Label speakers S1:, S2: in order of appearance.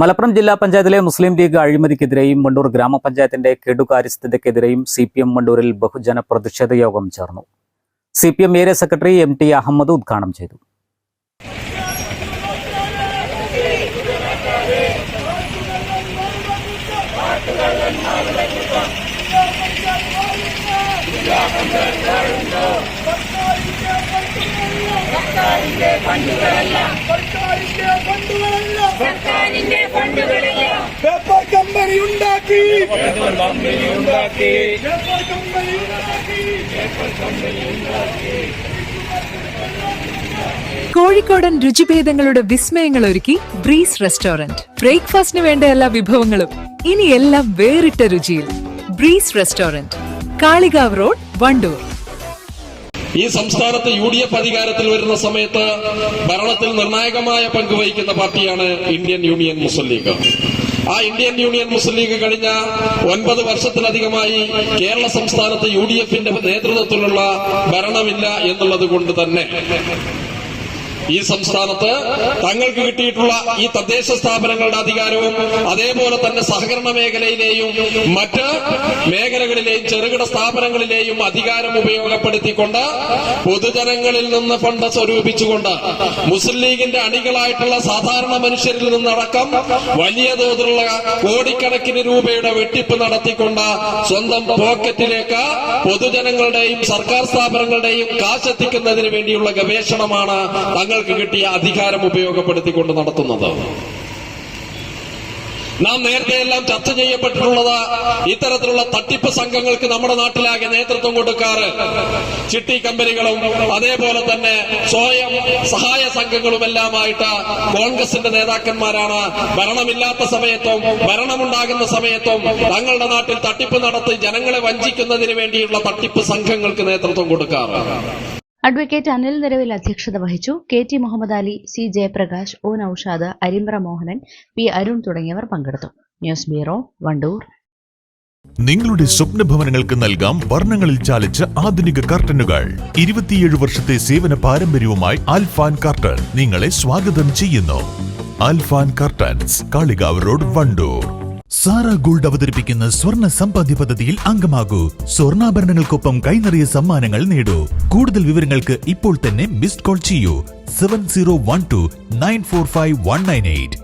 S1: മലപ്പുറം ജില്ലാ പഞ്ചായത്തിലെ മുസ്ലിം ലീഗ് അഴിമതിക്കെതിരെയും മണ്ടൂർ ഗ്രാമപഞ്ചായത്തിന്റെ കെടുകാര്യസ്ഥതയ്ക്കെതിരെയും സി പി എം മണ്ടൂരിൽ ബഹുജന പ്രതിഷേധ യോഗം ചേർന്നു. C P M area secretary M T Ahmed ഉദ്ഘാടനം ചെയ്തു.
S2: സർക്കാരിന്റെ ഫണ്ടുകളല്ല.
S3: സർക്കാരിന്റെ ഫണ്ടുകളില്ല.
S2: പേപ്പർ കമ്പനി ഉണ്ടാക്കി.
S4: പേപ്പർ കമ്പനി ഉണ്ടാക്കി
S2: പേപ്പർ കമ്പനി ഉണ്ടാക്കി.
S5: കോഴിക്കോടൻ രുചിഭേദങ്ങളുടെ വിസ്മയങ്ങൾ ഒരുക്കി ബ്രീസ് റെസ്റ്റോറന്റ് ബ്രേക്ക്ഫാസ്റ്റിന് വേണ്ട എല്ലാ വിഭവങ്ങളും ഇനി എല്ലാം വേറിട്ട രുചിയിൽ. Breeze restaurant Kalikavu road Vandoor.
S4: ഈ സംസ്ഥാനത്ത് യു ഡി എഫ് അധികാരത്തിൽ വരുന്ന സമയത്ത് ഭരണത്തിൽ നിർണായകമായ പങ്ക് വഹിക്കുന്ന പാർട്ടിയാണ് ഇന്ത്യൻ യൂണിയൻ മുസ്ലിം ലീഗ്. ആ ഇന്ത്യൻ യൂണിയൻ മുസ്ലിം ലീഗ് കഴിഞ്ഞ ഒൻപത് വർഷത്തിലധികമായി കേരള സംസ്ഥാനത്ത് യു ഡി എഫിന്റെ നേതൃത്വത്തിലുള്ള ഭരണമില്ല എന്നുള്ളത് കൊണ്ട് തന്നെ ഈ സംസ്ഥാനത്ത് തങ്ങൾക്ക് കിട്ടിയിട്ടുള്ള ഈ തദ്ദേശ സ്ഥാപനങ്ങളുടെ അധികാരവും അതേപോലെ തന്നെ സഹകരണ മേഖലയിലെയും മറ്റ് മേഖലകളിലെയും ചെറുകിട സ്ഥാപനങ്ങളിലെയും അധികാരം ഉപയോഗപ്പെടുത്തിക്കൊണ്ട് പൊതുജനങ്ങളിൽ നിന്ന് ഫണ്ട് സ്വരൂപിച്ചുകൊണ്ട് മുസ്ലിം ലീഗിന്റെ അണികളായിട്ടുള്ള സാധാരണ മനുഷ്യരിൽ നിന്നടക്കം വലിയ തോതിലുള്ള കോടിക്കണക്കിന് രൂപയുടെ വെട്ടിപ്പ് നടത്തിക്കൊണ്ട് സ്വന്തം പോക്കറ്റിലേക്ക് പൊതുജനങ്ങളുടെയും സർക്കാർ സ്ഥാപനങ്ങളുടെയും കാശെത്തിക്കുന്നതിന് വേണ്ടിയുള്ള ഗവേഷണമാണ് തങ്ങൾക്ക് കിട്ടിയ അധികാരം ഉപയോഗപ്പെടുത്തിക്കൊണ്ട് നടത്തുന്നത്. നാം നേരത്തെ എല്ലാം ചർച്ച ചെയ്യപ്പെട്ടിട്ടുള്ളത് ഇത്തരത്തിലുള്ള തട്ടിപ്പ് സംഘങ്ങൾക്ക് നമ്മുടെ നാട്ടിലാകെ നേതൃത്വം കൊടുക്കാറ്. ചിട്ടി കമ്പനികളും അതേപോലെ തന്നെ സ്വയം സഹായ സംഘങ്ങളുമെല്ലാമായിട്ട് കോൺഗ്രസിന്റെ നേതാക്കന്മാരാണ്. ഭരണമില്ലാത്ത സമയത്തും ഭരണമുണ്ടാകുന്ന സമയത്തും തങ്ങളുടെ നാട്ടിൽ തട്ടിപ്പ് നടത്തി ജനങ്ങളെ വഞ്ചിക്കുന്നതിന് വേണ്ടിയുള്ള തട്ടിപ്പ് സംഘങ്ങൾക്ക് നേതൃത്വം കൊടുക്കാറ്.
S6: അഡ്വക്കേറ്റ് അനിൽ നിരവിൽ അധ്യക്ഷത വഹിച്ചു. K T Muhammad Ali C Jayaprakash O Naushad Arimbra Mohanan P Arun തുടങ്ങിയവർ പങ്കെടുത്തു. News bureau Vandoor.
S7: നിങ്ങളുടെ സ്വപ്ന ഭവനങ്ങൾക്ക് നൽകാം വർണങ്ങളിൽ ചാലിച്ച ആധുനിക കർട്ടനുകൾ. ഇരുപത്തിയേഴ് വർഷത്തെ സേവന പാരമ്പര്യവുമായി ആൽഫാൻ കർട്ടൻ നിങ്ങളെ സ്വാഗതം ചെയ്യുന്നു. Alfan curtains Kalikavu road Vandoor. Sara gold അവതരിപ്പിക്കുന്ന സ്വർണ സമ്പാദ്യ പദ്ധതിയിൽ അംഗമാകൂ. സ്വർണാഭരണങ്ങൾക്കൊപ്പം കൈനറിയ സമ്മാനങ്ങൾ നേടൂ. കൂടുതൽ വിവരങ്ങൾക്ക് ഇപ്പോൾ തന്നെ മിസ്ഡ് കോൾ ചെയ്യൂ. Seven zero one two nine four five one nine eight.